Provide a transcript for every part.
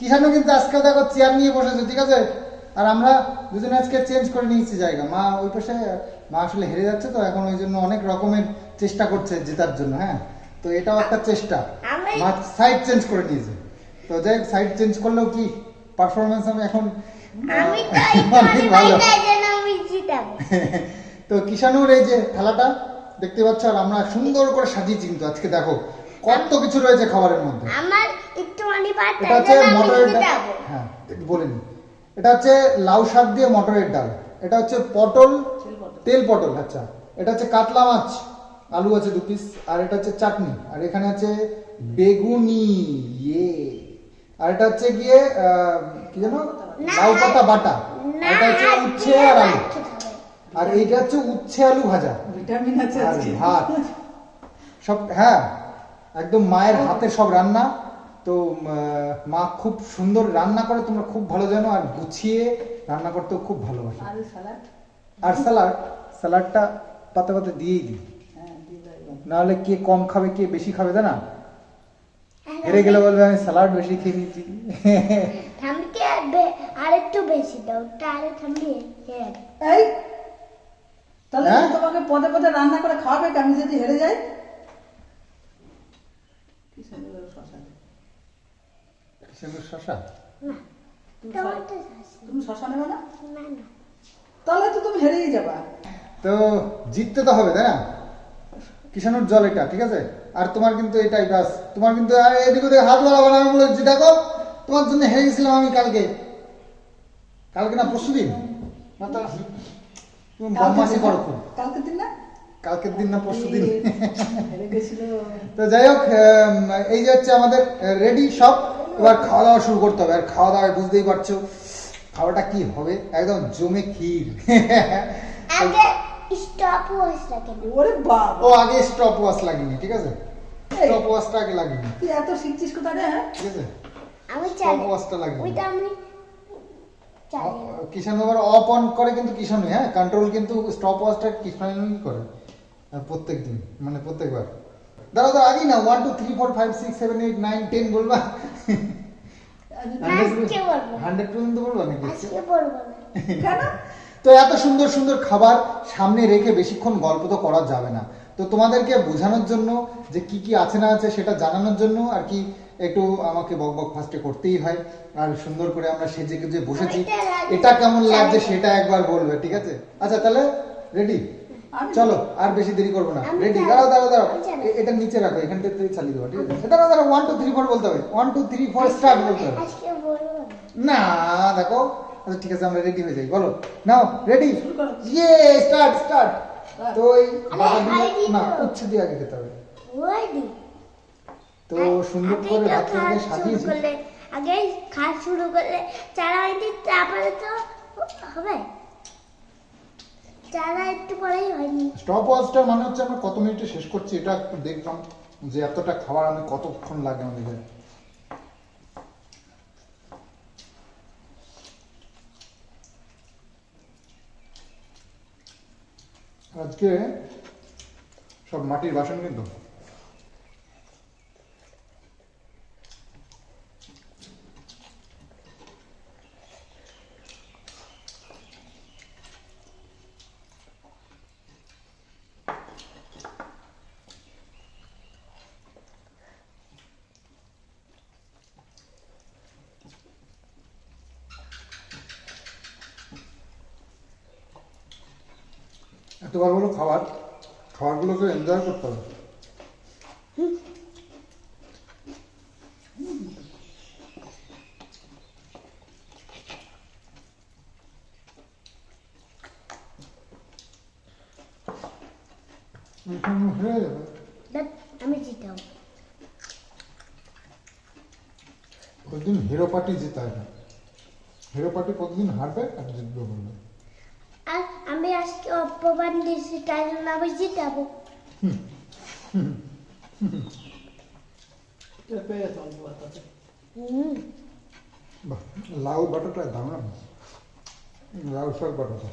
কিষানও কিন্তু আজকে দেখো চেয়ার নিয়ে বসেছে ঠিক আছে? আর আমরা দুজনে আজকে চেঞ্জ করে নিয়েছি জায়গা। মা ওই পাশে মা আসলে হেরে যাচ্ছে তো এখন ওই জন্য অনেক রকমের চেষ্টা করছে জেতার জন্য হ্যাঁ? তো এটাও একটা চেষ্টা। মা সাইড চেঞ্জ করে নিয়েছে। তো যাই হোক সাইড চেঞ্জ করলেও কি পারফরমেন্স আমি এখন অনেক ভালো। তো কিষানুর এই যে খেলাটা দেখতে পাচ্ছ আর আমরা সুন্দর করে সাজিয়েছি কিন্তু আজকে দেখো। কত কিছু রয়েছে খাবারের মধ্যে। আমার একটু মানি পার এটা হচ্ছে মটরের ডাল। হ্যাঁ একটু বলে এটা হচ্ছে লাউ শাক দিয়ে মটরের ডাল। এটা হচ্ছে পটল তেল পটল। আচ্ছা। এটা হচ্ছে কাতলা মাছ আলু আছে দু পিস আর এটা হচ্ছে চাটনি। আর এখানে আছে বেগুনি ইয়ে। আর এটা হচ্ছে গিয়ে আহ, কি জানো লাউ পাতা বাটা। এটা হচ্ছে উচ্ছে আর আলু। ভাত। আর এইটা হচ্ছে উচ্ছে আলু ভাজা। ভিটামিন আছে আর ভাত। সব হ্যাঁ একদম মায়ের হাতের সব রান্না। তো আহ, মা খুব সুন্দর রান্না করে তোমরা খুব ভালো জানো আর গুছিয়ে রান্না করতেও খুব ভালোবাসে। আর স্যালাড স্যালাডটা পাতে পাতে দিয়েই দিই। হ্যাঁ নাহলে কে কম খাবে কে বেশি খাবে তাই না হ্যাঁ, হেরে গেলে বলবে আমি স্যালাড বেশি খেয়ে নিয়েছি। থামকে আর একটু বেশি দাও তাহলে থামবে এই তাহলে হ্যাঁ? তোমাকে পদে পদে রান্না করে খাওয়াবে আমি যদি হেরে যাই। কি সুন্দর শশা? সেগুলো শশা? তুমি শশা নেবে না? তাহলে তো তুমি হেরেই যাবা। তো জিততে তো হবে তাই না? কিষানুর জল এটা ঠিক আছে? আর তোমার কিন্তু এটাই বাস তোমার কিন্তু আর এদিক ওদিকে হাত বাড়াবো না আমি বলেছি দেখো তোমার জন্য হেরে গেছিলাম আমি কালকে। কালকে না পরশু দিন? না তো তুমি বদমাসি করো খুব। কালকে দিন না? কালকের দিন না পরশু দিন? তো যাই হোক এই যে হচ্ছে আমাদের রেডি সব এবার খাওয়া দাওয়া শুরু করতে হবে। আর খাওয়া দাওয়া বুঝতেই পারছ খাওয়াটা কি হবে? একদম জমে ক্ষীর। আগে স্টপ ওয়াচ লাগেনি ওরে বাবা। ও আগে স্টপ ওয়াচ লাগিনি ঠিক আছে? স্টপ ওয়াচটা আগে লাগেনি তুই এত শিখছিস কোথা রে হ্যাঁ? ঠিক আছে? আমি চাই স্টপ ওয়াচটা লাগিনি ওইটা আমি কিষান আবার অফ অন করে কিন্তু কিষানই হ্যাঁ? কন্ট্রোল কিন্তু স্টপ ওয়াচটা কিষানই করে প্রত্যেক দিন মানে প্রত্যেকবার। দাঁড়াও দাঁড়াও আগেই না one two three four five six seven eight nine ten বলব? হান্ড্রেড পর্যন্ত বলবা নাকি আজকে বলব না। কেন? তো এত সুন্দর সুন্দর খাবার সামনে রেখে বেশিক্ষণ গল্প তো করা যাবে না। তো তোমাদেরকে বোঝানোর জন্য যে কি কি আছে না আছে সেটা জানানোর জন্য আর কি একটু আমাকে বক বক ফার্স্টে করতেই হয়। আর সুন্দর করে আমরা সেজে গুজে বসেছি এটা কেমন লাগছে সেটা একবার বলবে ঠিক আছে? আচ্ছা তাহলে রেডি? চলো আর বেশি দেরি করব না। রেডি দাঁড়াও দাঁড়াও দাঁড়াও। এটা নিচে রাখো এখান থেকে চালিয়ে দেবো ঠিক আছে? দাঁড়াও দাঁড়াও ওয়ান টু থ্রি ফোর বলতে হবে। One two three four start বলতে হবে। না। দেখো। আচ্ছা ঠিক আছে আমরা রেডি হয়ে যাই। বলো। নাও রেডি ইয়ে স্টার্ট স্টার্ট তো দিই না উচ্ছে দিয়ে আগে খেতে হবে। তো সুন্দর করে শুরু সাজিয়েছি আগে খাওয়া শুরু করলে চারা দিই তারপরে তো হবে। চারা একটু পরেই হয়নি। স্টপ ওয়াচটা মানে হচ্ছে আমরা কত মিনিটে শেষ করছি, এটা একটু দেখলাম যে এতটা খাবার আমি কতক্ষণ লাগে আমাদের। আজকে সব মাটির বাসন কিন্তু এতবার হলো খাবার। খাবারগুলোকে এনজয় করতে হবে। আমি জিতাও। প্রতিদিন হিরো পার্টি জেতায় না। হিরো পার্টি প্রতিদিন হারবে? আর জিতবে বলবে আজকে অপমান দিয়েছি তাই জন্য আমি জিতাবো এটা পেয়ে যেত অল্প বাতাসে। হুম বাহ লাউ বাটাটা দারুণ লাউ শাক বাটাটা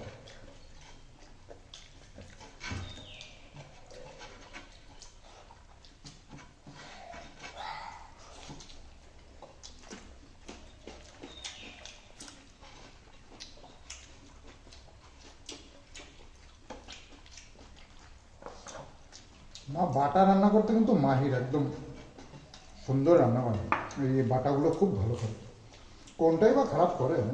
মা বাটা রান্না করতে কিন্তু মাহির একদম সুন্দর রান্না করে এই বাটাগুলো খুব ভালো করে। কোনটাই বা খারাপ করে করে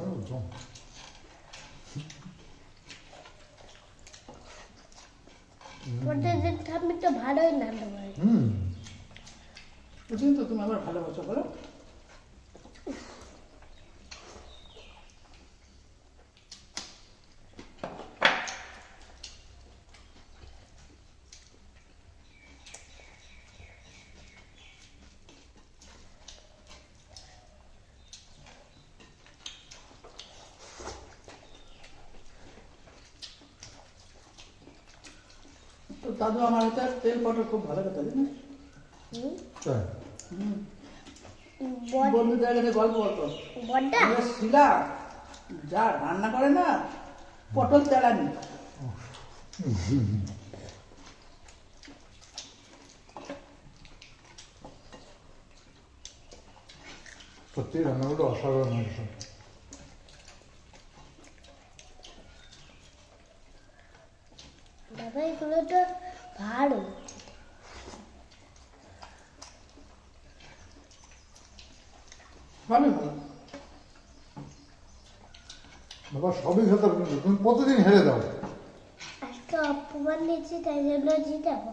হুম। বুঝলি তো তুমি আবার ভালোবাসো বলো তো দাদু আমার হাতে তেল পটল খুব ভালো কথা হুম। বড- বন্ধুদের কাছে গল্প বলতো। শিলা যা রান্না করে না পটল তেলানি। সত্যি রান্নাগুলো অসাধারণ হয়েছে। বাবা এগুলো তো ভালো। বাবা সবই খেতে পারবে তুমি প্রতিদিন হেরে দাও আজকে অপমান দিচ্ছি তাই জন্য জিতাবো।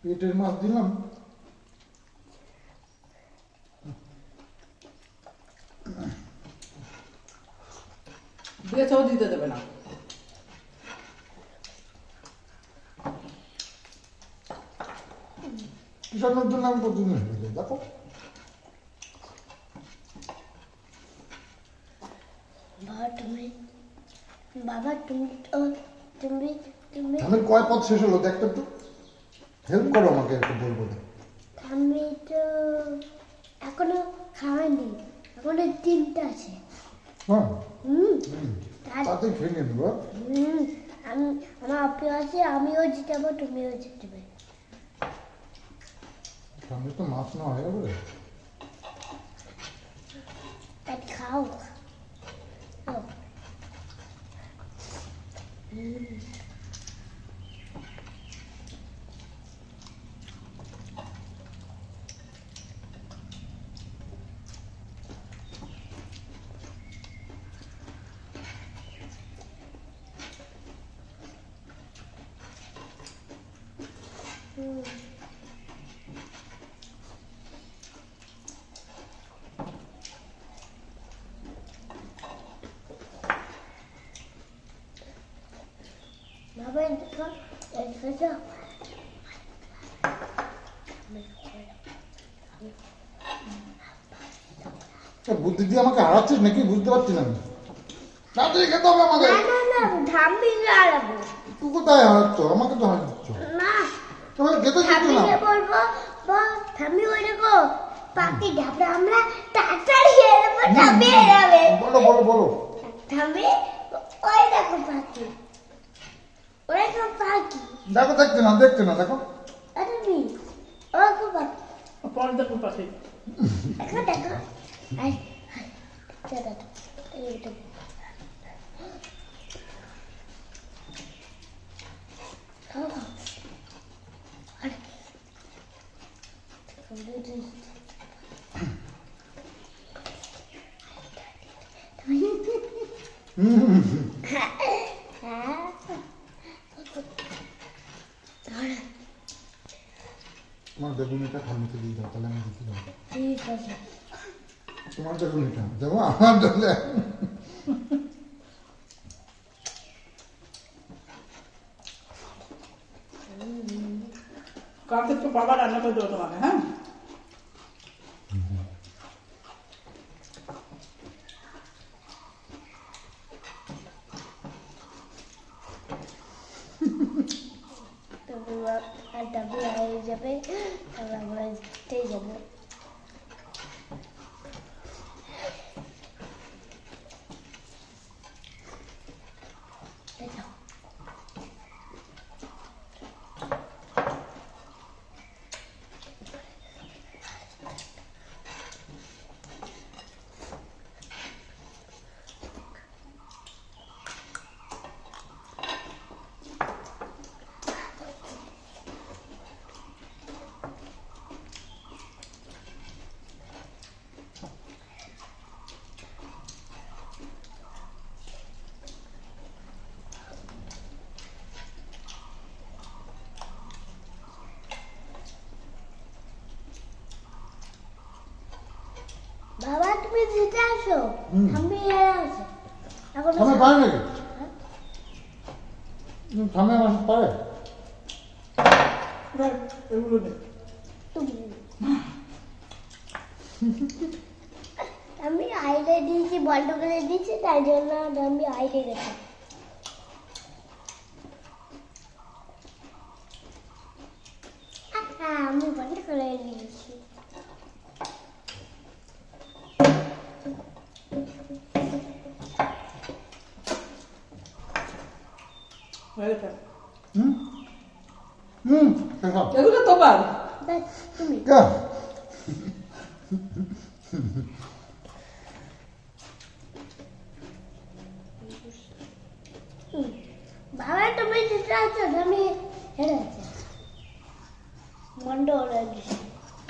পেটের মাছ দিলাম। দিয়েছেও দিতে দেবে না। কিষানের জন্য আমি প্রতিদিন হেরে যাই দেখো। বাবা তুমি বাবা তুমি তো তুমি তুমি। আমি কয় পথ শেষ হলো? দেখতে একটু হেল্প করো আমাকে একটু বলব। আমি তো এখনও খাওয়াইনি এখনও তিনটা আছে। হ্যাঁ। হুম হুম। তার তাতে খেয়ে নিয়ে নেব হুম আমি আমার আপি আছে আমিও জিতাবো তুমিও জিতবে সামনে তো মাছ না হয়ে যাবে তাই খাও খাও হুম বাবা বুদ্ধি দিয়ে আমাকে হারাচ্ছিস নাকি? বুঝতে পারছি না তাড়াতাড়ি খেতে হবে আমাকে। না না না ধাম্বি আলাবো তুই কোথায় হারাচ্ছ? আমাকে তো হারাচ্ছ। না দিচ্ছ না বলব বল ধাম্বি ওই দেখো আমরা তাড়াতাড়ি এরবো ধাম্বি এরাবে বলো বলো বলো। ধাম্বি ওই দেখো পাখি। ওই দেখো পাখি। দেখো দেখতে না দেখতে না দেখো। আরে মি ওই দেখো পাখি। পরে দেখো দেখো দেখো। আই আই দাদা এইটা খাও খাও আরে তোমার বেগুনিটা খামিতে দিয়ে দাও তাহলে আমি দিতে পারব ঠিক আছে তোমার বেগুনিটা দেবো আমার দিলে কালকে তো বাবা রান্না করে দেবো তোমাকে হ্যাঁ? তারপর আর ডাবল হয়ে যাবে তারপর আমরা যাব দেখো তুমি জিতে আসো হুম। আমি হেরে আছি পারে নাকি পারে এগুলো আমি আইলে দিয়েছি বন্ধ করে দিয়েছি তাই জন্য আমি আইলে গেছি আহা, আমি বন্ধ করে দিয়েছি হয়ে গেছে। হুম হুম দেখাও এগুলো তোমার ব্যাস, তুমি কে? হুম। বাবা তুমি জিতে আছো আমি হেরে আছি বন্ধ করে দিয়েছি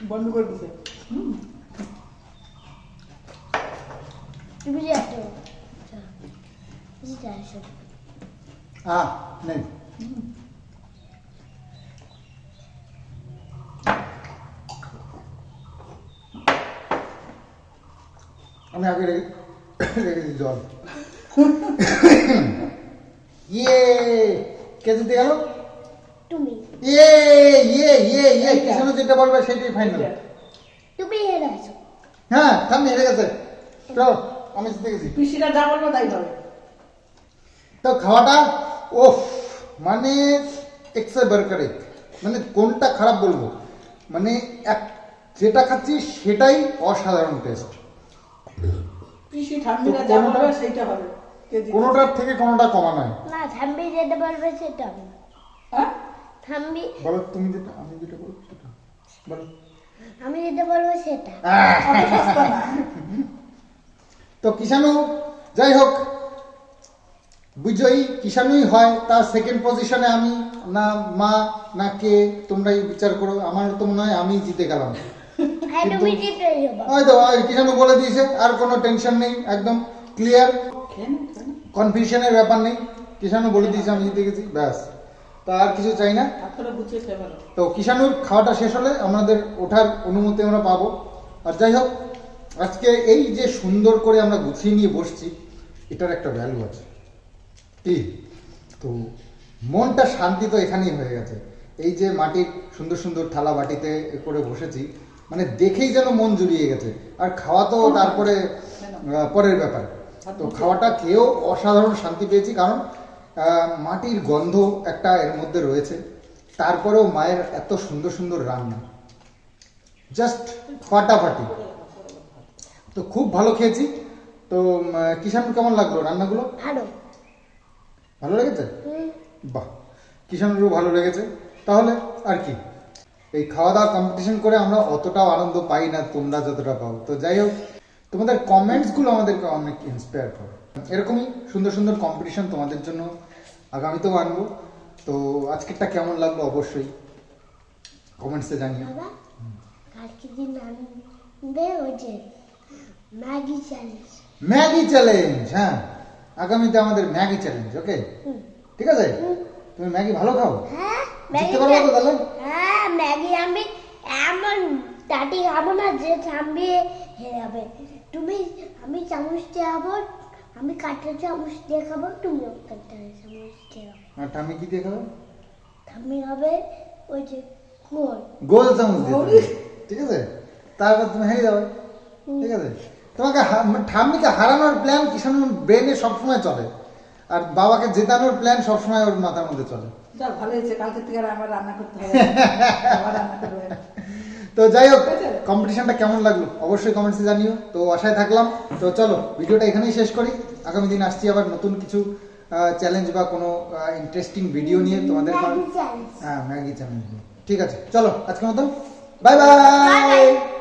বন্ধ করে দিছে হুম তুমি যে আছো জিতে আসো আ নেই আমি আগে রেখে জল ইয়ে কে জিতে গেল? তুমি। ইয়ে ইয়ে ইয়ে ইয়ে কিষাণু যেটা বলবে সেটাই ফাইনাল তুমি হেরে আছো হ্যাঁ থামি হেরে গেছে। চল আমি জিতে গেছি। পিসিরা যা বলব তাই হবে। তো খাওয়াটা ও মানে এক্সে বার্কারে মানে কোনটা খারাপ বলব? মানে এক যেটা খাচ্ছি সেটাই অসাধারণ টেস্ট পিসি ঠান্ডিরা যা বলবে সেইটা হবে কোনোটার থেকে কোনোটা কমা নয় না থাম্বি যেতে বলবে সেটা হবে। হ্যাঁ? থাম্বি বলো তুমি যেটা আমি যেটা বলব সেটা। বলো। আমি যেতে বলব সেটা। তো কিষাণু যাই হোক বিজয়ী কিষাণুই হয় তার সেকেন্ড পজিশনে আমি না মা না কে তোমরাই বিচার করো আমার তো মনে হয় আমি জিতে গেলাম। হ্যাঁ হয়তো কিষাণু বলে দিয়েছে আর কোনো টেনশন নেই একদম ক্লিয়ার। কনফিউশনের ব্যাপার নেই কিষাণু বলে দিয়েছে আমি জিতে গেছি ব্যাস। তা আর কিছু চাই না। তো কিষাণুর খাওয়াটা শেষ হলে আমাদের ওঠার অনুমতি আমরা পাবো। আর যাই হোক আজকে এই যে সুন্দর করে আমরা গুছিয়ে নিয়ে বসছি এটার একটা ভ্যালু আছে। কি? তো মনটা শান্তি তো এখানেই হয়ে গেছে। এই যে মাটির সুন্দর সুন্দর থালা বাটিতে করে বসেছি মানে দেখেই যেন মন জুড়িয়ে গেছে। আর খাওয়া তো তারপরে পরের ব্যাপার। তো খাওয়াটা খেয়েও অসাধারণ শান্তি পেয়েছি কারণ মাটির গন্ধ একটা এর মধ্যে রয়েছে। তারপরেও মায়ের এত সুন্দর সুন্দর রান্না। জাস্ট ফাটাফাটি। তো খুব ভালো খেয়েছি। তো কিষাণ কেমন লাগল রান্নাগুলো? ভালো। ভালো লেগেছে? বাহ! কিষাণেরও ভালো লেগেছে। তাহলে আর কি? এই খাওয়া দাওয়া কম্পিটিশন করে আমরা অতটাও আনন্দ পাই না তোমরা যতটা পাও। তো যাই হোক তোমাদের কমেন্টসগুলো আমাদেরকে অনেক ইন্সপায়ার করে। এরকমই সুন্দর সুন্দর কম্পিটিশন তোমাদের জন্য আগামীতেও আনব। তো আজকেরটা কেমন লাগল অবশ্যই কমেন্টসে জানিও। ম্যাগি চ্যালেঞ্জ ম্যাগি চ্যালেঞ্জ হ্যাঁ। আগামীতে আমাদের ম্যাগি চ্যালেঞ্জ ওকে ঠিক আছে? তুমি ম্যাগি ভালো খাও? হ্যাঁ। জিততে পারব তো তাহলে? হ্যাঁ ম্যাগি আমি এমন টাটি খাব না যে হেরে যাবে। তুমি আমি চামচ দিয়ে খাব আমি কাঠের চামচ দিয়ে খাব কাঠের চামচ দিয়ে খাব। আর কি দিয়ে খাবে? হবে ওই যে গোল। গোল চামচ দিয়ে ঠিক আছে? তারপর তুমি হেরে যাবে ঠিক আছে? তোমাকে ঠাম্মিকে হারানোর প্ল্যান কিষাণুর ব্রেনে সবসময় চলে। আর বাবাকে জেতানোর প্ল্যান সবসময় ওর মাথার মধ্যে চলে। ভালো হয়েছে কালকে থেকে আমার রান্না করতে হবে। রান্না করবে। তো যাই হোক কম্পিটিশনটা কেমন লাগল? অবশ্যই কমেন্টসে জানিও। তো আশায় থাকলাম। তো চলো ভিডিওটা এখানেই শেষ করি। আগামী দিন আসছি আবার নতুন কিছু চ্যালেঞ্জ বা কোনো ইন্টারেস্টিং ভিডিও নিয়ে তোমাদের হ্যাঁ ম্যাগি চ্যালেঞ্জ ঠিক আছে চলো আজকের মতো। Bye bye